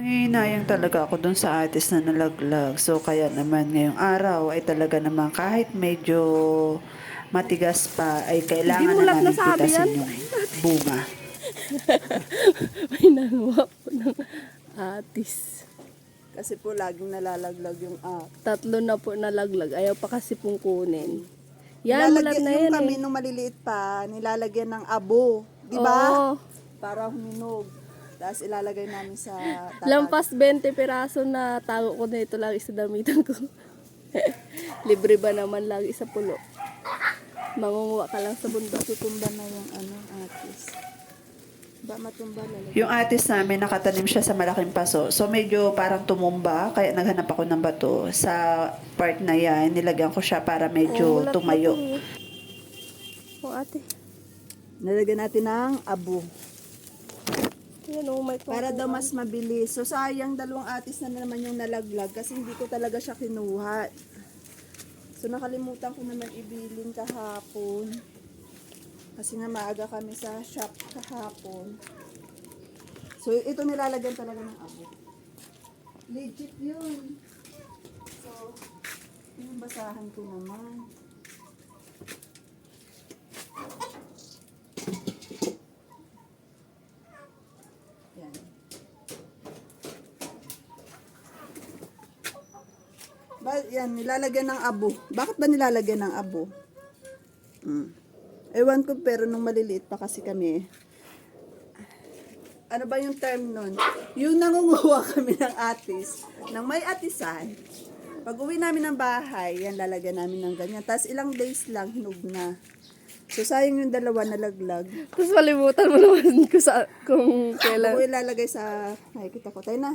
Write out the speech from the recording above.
Nangihinayang talaga ako dun sa artist na nalaglag. So, kaya naman ngayong araw ay talaga naman kahit medyo matigas pa, ay kailangan na namin pitasin yan. yung bunga. May nanuwa po ng atis. Kasi po laging nalalaglag yung ah. Tatlo na po nalaglag. Ayaw pa kasi pong kunin. Yan, mulat Nilalagyan- na yung yan kami eh. nung maliliit pa, nilalagyan ng abo. Di ba? Oo. Para huminog. Tapos ilalagay namin sa tapat. Lampas 20 piraso na tago ko na ito lagi sa damitan ko. Libre ba naman lagi sa pulo? Mangunguha ka lang sa bundok. Tutumba na yung ano, atis. Ba matumba na. Yung artist namin, nakatanim siya sa malaking paso. So, medyo parang tumumba, kaya naghanap ako ng bato. Sa part na yan, nilagyan ko siya para medyo Oh, tumayo. to eh. Oh, ate. Nalagyan natin ng abo. Yan, oh, may Para daw mas mabilis. So sayang dalawang atis na naman yung nalaglag kasi hindi ko talaga siya kinuha. So nakalimutan ko naman ibilin kahapon. Kasi nga maaga kami sa shop kahapon. So ito nilalagyan talaga ng abo. Legit yun. So, yung basahan ko naman. Ba, yan, nilalagyan ng abo. Bakit ba nilalagyan ng abo? Hmm. Ewan ko, pero nung maliliit pa kasi kami, ano ba yung term nun? Yung nangunguha kami ng atis, ng may atisan, pag uwi namin ng bahay, yan lalagyan namin ng ganyan. Tapos ilang days lang, hinog na. So sayang yung dalawa nalaglag. Tapos malimutan mo naman kung, sa, kung kailan. Ako ilalagay sa, nakikita ko, tayo na.